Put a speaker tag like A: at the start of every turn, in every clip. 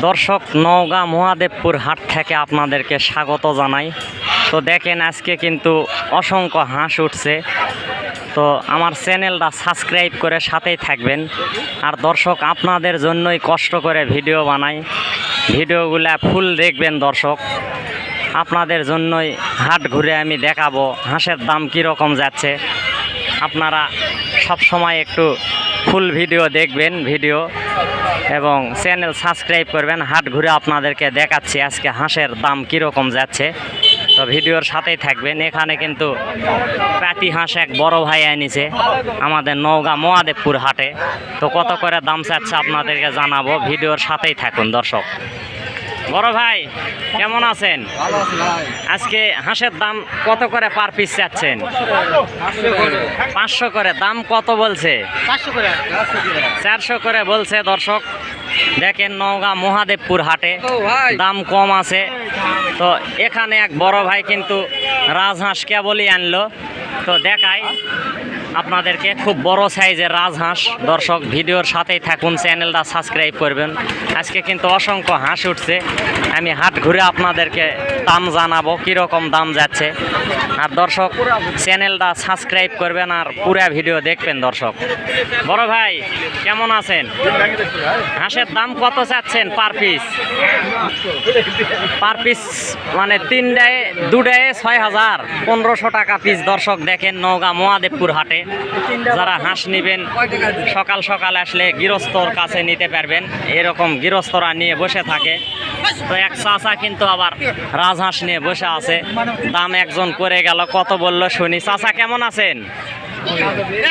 A: দর্শক, নওগাঁ মহাদেবপুর হাট থেকে আপনাদেরকে স্বাগত জানাই। তো দেখেন, আজকে কিন্তু অসংখ্য হাঁস উঠছে। তো আমার চ্যানেলটা সাবস্ক্রাইব করে সাথেই থাকবেন। আর দর্শক, আপনাদের জন্যই কষ্ট করে ভিডিও বানাই। ভিডিওগুলা ফুল দেখবেন দর্শক। আপনাদের জন্যই হাট ঘুরে আমি দেখাবো হাঁসের দাম কীরকম যাচ্ছে। আপনারা সব সময় একটু ফুল ভিডিও দেখবেন, ভিডিও এবং চ্যানেল সাবস্ক্রাইব করবেন। হাট ঘুরে আপনাদেরকে দেখাচ্ছি আজকে হাঁসের দাম কীরকম যাচ্ছে। তো ভিডিওর সাথেই থাকবেন। এখানে কিন্তু প্যাটি হাঁস এক বড় ভাই এনেছে আমাদের নওগাঁ মহাদেবপুর হাটে। তো কত করে দাম চাচ্ছে আপনাদেরকে জানাব। ভিডিওর সাথেই থাকুন দর্শক। বড় ভাই কেমন আছেন? আজকে হাঁসের দাম কত করে পার পিস চাচ্ছেন? পাঁচশো করে দাম কত বলছে?
B: চারশো করে
A: বলছে দর্শক। দেখেন নওগাঁ মহাদেবপুর হাটে দাম কম আছে। তো এখানে এক বড় ভাই কিন্তু রাজহাঁস কেবলই আনলো। তো দেখাই। আপনাদেরকে খুব বড় সাইজের রাজহাঁস। দর্শক, ভিডিওর সাথেই থাকুন, চ্যানেলটা সাবস্ক্রাইব করবেন। আজকে কিন্তু অসংখ্য হাঁস উঠছে। আমি হাট ঘুরে আপনাদেরকে দাম জানাব, কীরকম দাম যাচ্ছে। আর দর্শক, চ্যানেলটা সাবস্ক্রাইব করবেন আর পুরা ভিডিও দেখবেন দর্শক। বড় ভাই, কেমন আছেন? হাঁসের দাম কত চাচ্ছেন পার পিস? পার পিস মানে তিনটায়, দুটায় ছয় হাজার। পনেরোশো টাকা পিস দর্শক দেখেন নওগাঁ মহাদেবপুর হাটে। যারা হাঁস নেবেন, সকাল সকাল আসলে গৃহস্থর কাছে নিতে পারবেন। এরকম গৃহস্থরা নিয়ে বসে থাকে। তো এক চাচা কিন্তু আবার রাজহাঁস নিয়ে বসে আছে। দাম একজন করে গেল, কত বলল শুনি। চাচা কেমন আছেন?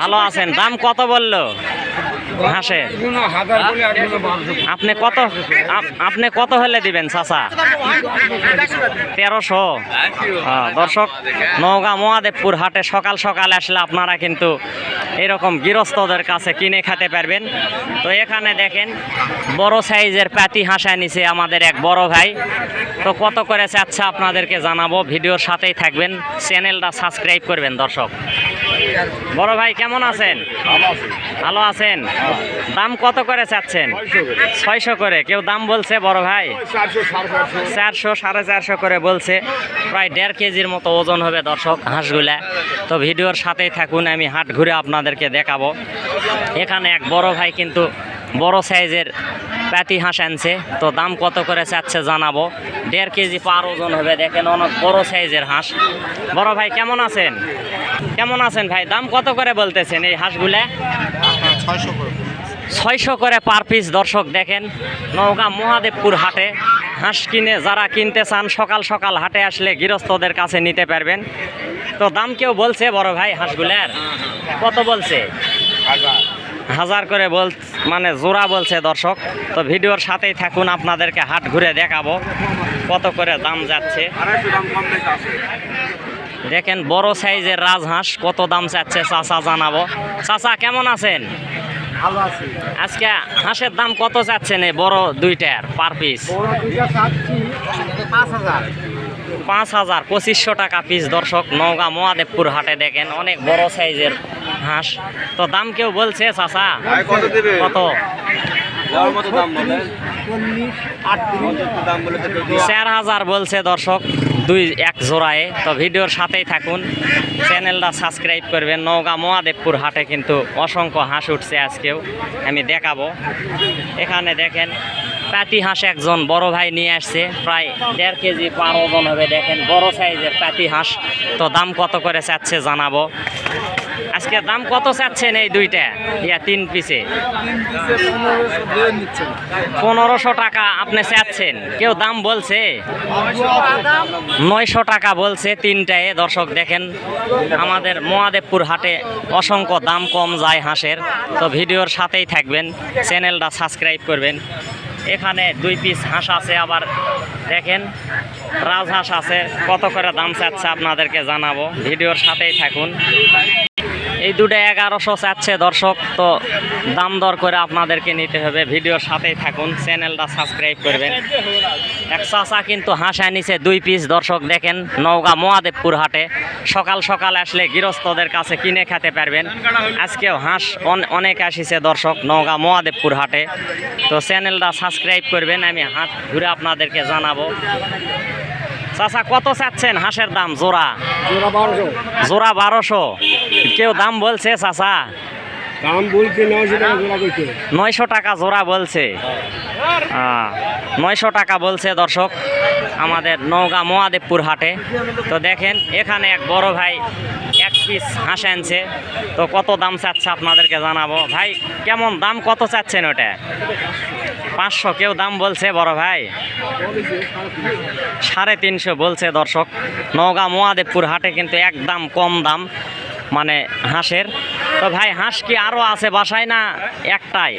A: ভালো আছেন। দাম কত বলল?
B: বারোশো
A: আপনি কত আপ- আপনি কত হলে দিবেন চাচা? তেরোশো। দর্শক নওগাঁ মহাদেবপুর হাটে সকাল সকাল আসলে আপনারা কিন্তু এরকম গৃহস্থদের কাছে কিনে খেতে পারবেন। তো এখানে দেখেন বড় সাইজের প্যাতি হাঁসা নিছে আমাদের এক বড় ভাই। তো কত করে চাচ্ছে আপনাদেরকে জানাব ভিডিওর সাথেই থাকবেন। চ্যানেলটা সাবস্ক্রাইব করবেন দর্শক। বড় ভাই কেমন আছেন? ভালো আছেন? দাম কত করে চাচ্ছেন? ছয়শো করে। কেউ দাম বলছে বড় ভাই?
B: চারশো সাড়ে চারশো
A: করে বলছে। প্রায় দেড় কেজির মতো ওজন হবে দর্শক হাঁসগুলা। তো ভিডিওর সাথেই থাকুন আমি হাট ঘুরে আপনাদেরকে দেখাবো। এখানে এক বড় ভাই কিন্তু বড় সাইজের প্যাটি হাঁস আনছে। তো দাম কত করে চাচ্ছে জানাব। দেড় কেজি পার ওজন হবে, দেখেন অনেক বড় সাইজের হাঁস। বড় ভাই, কেমন আছেন? কেমন আছেন ভাই? দাম কত করে বলতেছেন এই হাঁসগুলা?
B: ছয়শো করে
A: পার পিস, দর্শক দেখেন। নওগাঁ মহাদেবপুর হাটে হাঁস কিনে, যারা কিনতে চান, সকাল সকাল হাটে আসলে গৃহস্থদের কাছে নিতে পারবেন। তো দাম কেউ বলছে বড় ভাই হাঁসগুলার? কত বলছে?
B: হাজার
A: করে বল মানে জোড়া বলছে দর্শক। তো ভিডিওর সাথেই থাকুন আপনাদেরকে হাট ঘুরে দেখাবো কত করে দাম যাচ্ছে। দেখেন বড় সাইজের রাজহাঁস কত দাম চাচ্ছে চাচা জানাব। চাচা কেমন আছেন?
B: ভালো আছে।
A: আজকে হাঁসের দাম কত চাচ্ছেন এই বড় দুইটার পার পিস
B: পাঁচ হাজার।
A: পঁচিশশো টাকা পিস দর্শক নওগাঁ মহাদেবপুর হাটে দেখেন অনেক বড় সাইজের হাঁস তো দাম কেউ বলছে চাচা?
B: কত দেবে?
A: কত?
B: যাওয়ার মতো দাম বলে। চল্লিশ আটত্রিশ। দাম বলে তো
A: চার হাজার বলছে দর্শক দুই এক জোড়ায়। তো ভিডিওর সাথেই থাকুন। চ্যানেলটা সাবস্ক্রাইব করবেন। নওগাঁ মহাদেবপুর হাটে কিন্তু অসংখ্য হাঁস উঠছে আজকেও। আমি দেখাবো। এখানে দেখেন প্যাটি হাঁস একজন বড় ভাই নিয়ে আসছে। প্রায় দেড় কেজি পার ওজন হবে। দেখেন বড় সাইজের প্যাটি হাঁস। তো দাম কত করে চাচ্ছে জানাব। আজকে দাম কত চাচ্ছেন এই দুইটা? ইয়া, তিন পিসে পনেরোশো টাকা আপনি চাচ্ছেন। কেউ দাম বলছে? নয়শো টাকা বলছে তিনটায়। দর্শক, দেখেন, আমাদের মহাদেবপুর হাটে অসংখ্য দাম কম যায় হাঁসের। তো ভিডিওর সাথেই থাকবেন, চ্যানেলটা সাবস্ক্রাইব করবেন। এখানে দুই পিস হাঁস আছে, আবার দেখেন, রাজহাঁস আছে। কত করে দাম চাচ্ছে আপনাদেরকে জানাব। ভিডিওর সাথেই থাকুন। এই দুটো এগারোশো চাচ্ছে দর্শক তো দাম দর করে আপনাদেরকে নিতে হবে। ভিডিওর সাথেই থাকুন চ্যানেলটা সাবস্ক্রাইব করবেন। এক চাচা কিন্তু হাঁস আনিছে দুই পিস দর্শক দেখেন নওগাঁ মহাদেবপুর হাটে সকাল সকাল আসলে গৃহস্থদের কাছে কিনে খেতে পারবেন। আজকেও হাঁস অনেক আসিছে দর্শক নওগাঁ মহাদেবপুর হাটে। তো চ্যানেলটা সাবস্ক্রাইব করবেন আমি হাট ঘুরে আপনাদেরকে জানাব। চাচা কত চাচ্ছেন হাঁসের দাম? জোড়া?
B: জোড়া বারোশো।
A: কেউ দাম বলছে চাচা।
B: দাম বলছে নয়শো টাকা জোড়া কইছে।
A: নয়শো টাকা জোড়া বলছে। নয়শো টাকা বলছে দর্শক আমাদের নওগাঁ মহাদেবপুর হাটে। তো দেখেন এখানে এক বড় ভাই এক পিস হাঁস আনছে। তো কত দাম চাচ্ছে আপনাদেরকে জানাব। ভাই কেমন দাম কত চাচ্ছেন ওটা? পাঁচশো কেউ দাম বলছে বড় ভাই? সাড়ে তিনশো বলছে দর্শক। নওগাঁ মহাদেবপুর হাটে কিন্তু একদম কম দাম। মানে হাঁসের। তো ভাই, হাঁস কি আরও আছে বাসায় না একটাই?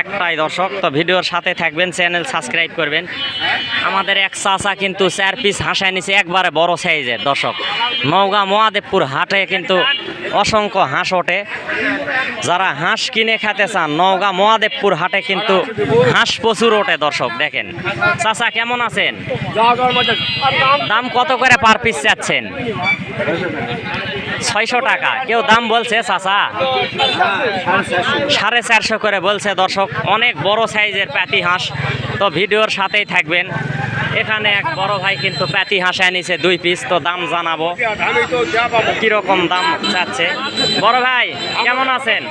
A: একটাই দর্শক, তো ভিডিওর সাথে থাকবেন, চ্যানেল সাবস্ক্রাইব করবেন। আমাদের এক চাচা কিন্তু চার পিস হাঁসায় নিছে একবারে বড় সাইজের দর্শক। নওগাঁ মহাদেবপুর হাটে কিন্তু অসংখ্য হাঁস ওঠে। যারা হাঁস কিনে খেতে চান, নওগাঁ মহাদেবপুর হাটে কিন্তু হাঁস প্রচুর ওঠে দর্শক, দেখেন। চাচা কেমন আছেন?
B: দাম
A: কত করে পার পিস চাচ্ছেন? ছয়শো টাকা। কেউ দাম বলছে, চাচা। সাড়ে চারশো করে বলছে দর্শক। অনেক বড় সাইজের প্যাটি হাঁস। তো ভিডিওর সাথেই থাকবেন। এখানে এক বড় ভাই কিন্তু প্যাতি হাঁস এনেছে দুই পিস তো দাম জানাব। কীরকম দাম চাচ্ছে? বড় ভাই কেমন আছেন?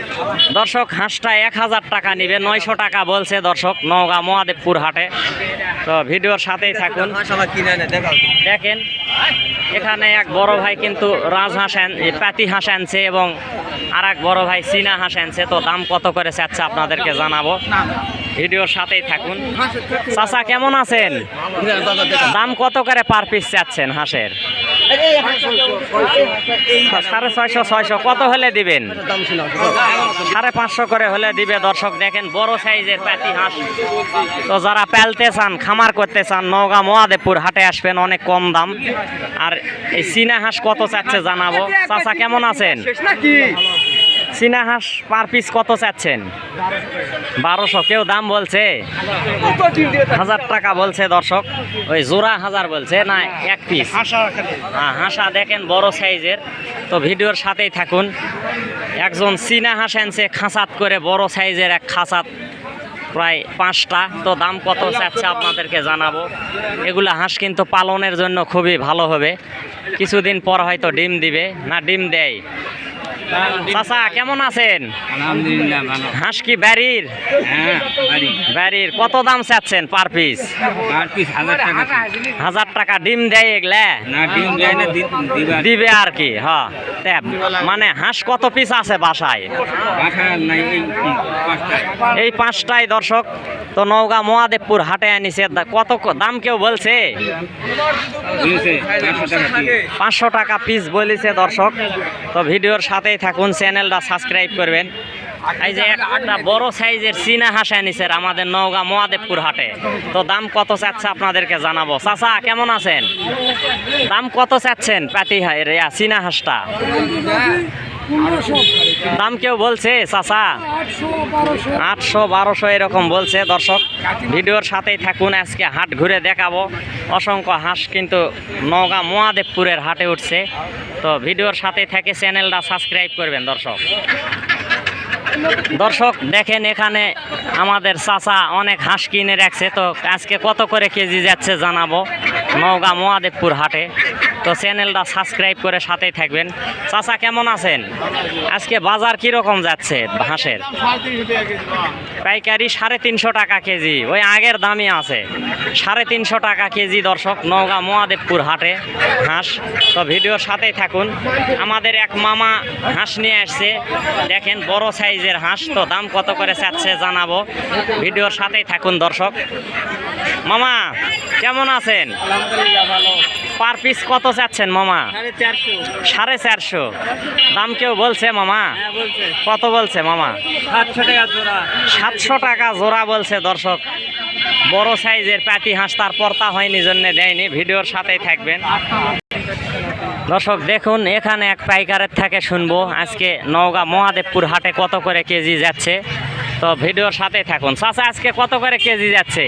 A: দর্শক হাঁসটা এক হাজার টাকা নিবে নয়শো টাকা বলছে দর্শক নওগাঁ মহাদেবপুর হাটে। তো ভিডিওর সাথেই থাকুন। দেখেন এখানে এক বড় ভাই কিন্তু রাজহাঁস আন- এ, পাতি হাঁস আনছে এবং আর এক বড় ভাই চীনা হাঁস আনছে তো দাম কত করে চাচ্ছে আপনাদেরকে জানাব। ভিডিওর সাথেই থাকুন। চাচা কেমন আছেন? দাম কত করে পার পিস চাচ্ছেন হাঁসের? সাড়ে ছয়শো ছয়শো। কত হলে দিবেন? সাড়ে পাঁচশো করে হলে দিবে। দর্শক দেখেন বড় সাইজের প্যাটি হাঁস। তো যারা পালতে চান খামার করতে চান নওগাঁ মহাদেবপুর হাটে আসবেন অনেক কম দাম। আর এই চীনা হাঁস কত চাচ্ছে জানাব। চাচা কেমন আছেন? চীনা হাঁস পার পিস কত চাচ্ছেন? বারোশো, কেউ দাম বলছে? হাজার টাকা বলছে দর্শক। ওই জোড়া হাজার বলছে, না, এক পিস হ্যাঁ হাঁসা দেখেন বড় সাইজের। তো ভিডিওর সাথেই থাকুন। একজন চীনা হাঁস আনছে খাঁচাত করে বড় সাইজের এক খাঁচাত, প্রায় পাঁচটা। তো দাম কত চাচ্ছে আপনাদেরকে জানাব। এগুলো হাঁস কিন্তু পালনের জন্য খুবই ভালো হবে। কিছুদিন পর হয়তো ডিম দিবে। না, ডিম দেয়। চাচা কেমন আছেন? হাঁস কি ব্যারির?
B: হ্যাঁ
A: ব্যারির। কত দাম চাচ্ছেন পার পিস?
B: হাজার টাকা
A: ডিম দেয় এগুলা? দিবে। আর কি হ্যাঁ মানে হাঁস কত পিস আছে বাসায়?
B: এই পাঁচটায়।
A: পাঁচটাই দর্শক তো নওগাঁ মহাদেবপুর হাটে আনিছে। কত দাম কেউ বলছে?
B: পাঁচশো টাকা
A: পিস। বলেছে দর্শক। তো ভিডিওর সাথেই থাকুন চ্যানেলটা সাবস্ক্রাইব করবেন। এই যে একটা বড় সাইজের চীনা হাঁস আনিছে আমাদের নওগাঁ মহাদেবপুর হাটে। তো দাম কত চাচ্ছে আপনাদেরকে জানাব। চাচা কেমন আছেন? দাম কত চাচ্ছেন? ইয়া, চীনা হাঁসটা। দাম কেউ বলছে, চাচা? আটশো, বারোশো এরকম বলছে, দর্শক। ভিডিওর সাথেই থাকুন, আজকে হাট ঘুরে দেখাবো। অসংখ্য হাঁস কিন্তু নওগাঁ, মহাদেবপুরের হাটে উঠছে। তো ভিডিওর সাথে থেকে চ্যানেলটা সাবস্ক্রাইব করবেন, দর্শক। দর্শক, দেখেন এখানে আমাদের চাচা অনেক হাঁস কিনে রাখছে। তো আজকে কত করে কেজি যাচ্ছে জানাব। নওগাঁ, মহাদেবপুর হাটে। তো চ্যানেলটা সাবস্ক্রাইব করে সাথেই থাকবেন। চাচা, কেমন আছেন? আজকে বাজার কীরকম যাচ্ছে হাঁসের? পাইকারি সাড়ে তিনশো টাকা কেজি, ওই আগের দামই আছে। সাড়ে তিনশো টাকা কেজি দর্শক, নওগাঁ মহাদেবপুর হাটে হাঁস। তো ভিডিওর সাথেই থাকুন। আমাদের এক মামা হাঁস নিয়ে আসছে। দেখেন বড় সাইজের হাঁস, তো দাম কত করে চাচ্ছে জানাব। ভিডিওর সাথেই থাকুন দর্শক। মামা, কেমন আছেন? পার পিস কত চাচ্ছেন, মামা?
B: সাড়ে চারশো।
A: দাম কেউ বলছে, মামা? কত বলছে, মামা?
B: সাতশো টাকা জোড়া
A: বলছে, দর্শক। বড় সাইজের প্যাটি হাঁস তার পর্তা হয়নি, জন্য দেয়নি। ভিডিওর সাথেই থাকবেন। দর্শক, দেখুন, এখানে এক পাইকারের থেকে শুনব, আজকে নওগাঁ মহাদেবপুর হাটে কত করে কেজি যাচ্ছে। তো ভিডিওর সাথে থাকুন। চাচা, আজকে কত করে কেজি যাচ্ছে?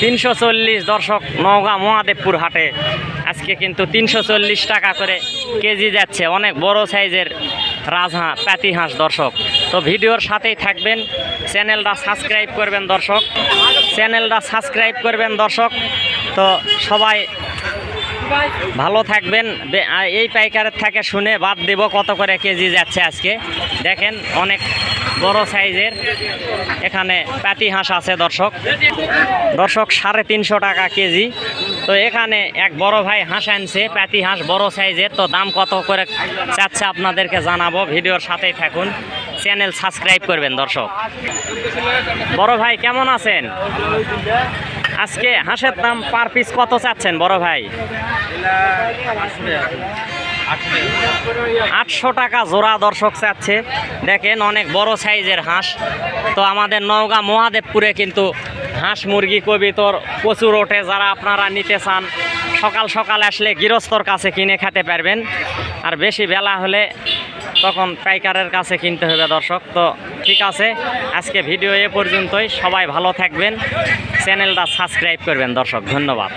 B: তিনশো চল্লিশ
A: দর্শক নওগাঁ মহাদেবপুর হাটে। আজকে কিন্তু তিনশো চল্লিশ টাকা করে কেজি যাচ্ছে, অনেক বড় সাইজের রাজহাঁস পাতি হাঁস দর্শক। তো ভিডিওর সাথেই থাকবেন, চ্যানেলটা সাবস্ক্রাইব করবেন দর্শক। চ্যানেলটা সাবস্ক্রাইব করবেন দর্শক। তো সবাই ভালো থাকবেন। এই পাইকারের থেকে শুনে বাদ দেব কত করে কেজি যাচ্ছে আজকে। দেখেন অনেক বড় সাইজের এখানে পাতি হাঁস আছে দর্শক। দর্শক, সাড়ে তিনশো টাকা কেজি। তো এখানে এক বড় ভাই হাঁস আনছে পাতি হাঁস বড় সাইজের। তো দাম কত করে চাচ্ছে আপনাদেরকে জানাব, ভিডিওর সাথেই থাকুন। চ্যানেল সাবস্ক্রাইব করবেন দর্শক। বড় ভাই, কেমন আছেন? আজকে হাঁসের দাম পার পিস কত চাচ্ছেন বড় ভাই? আটশো টাকা জোড়া দর্শক চাচ্ছে। দেখেন অনেক বড় সাইজের হাঁস। তো আমাদের নওগাঁ মহাদেবপুরে কিন্তু হাঁস মুরগি কবিতর প্রচুর ওঠে। যারা আপনারা নিতে চান, সকাল সকাল আসলে গৃহস্থর কাছে কিনে খেতে পারবেন। আর বেশি বেলা হলে তখন পাইকারের কাছে কিনতে হবে দর্শক। তো ঠিক আছে, আজকে ভিডিও এ পর্যন্তই। সবাই ভালো থাকবেন। চ্যানেলটা সাবস্ক্রাইব করবেন দর্শক, ধন্যবাদ।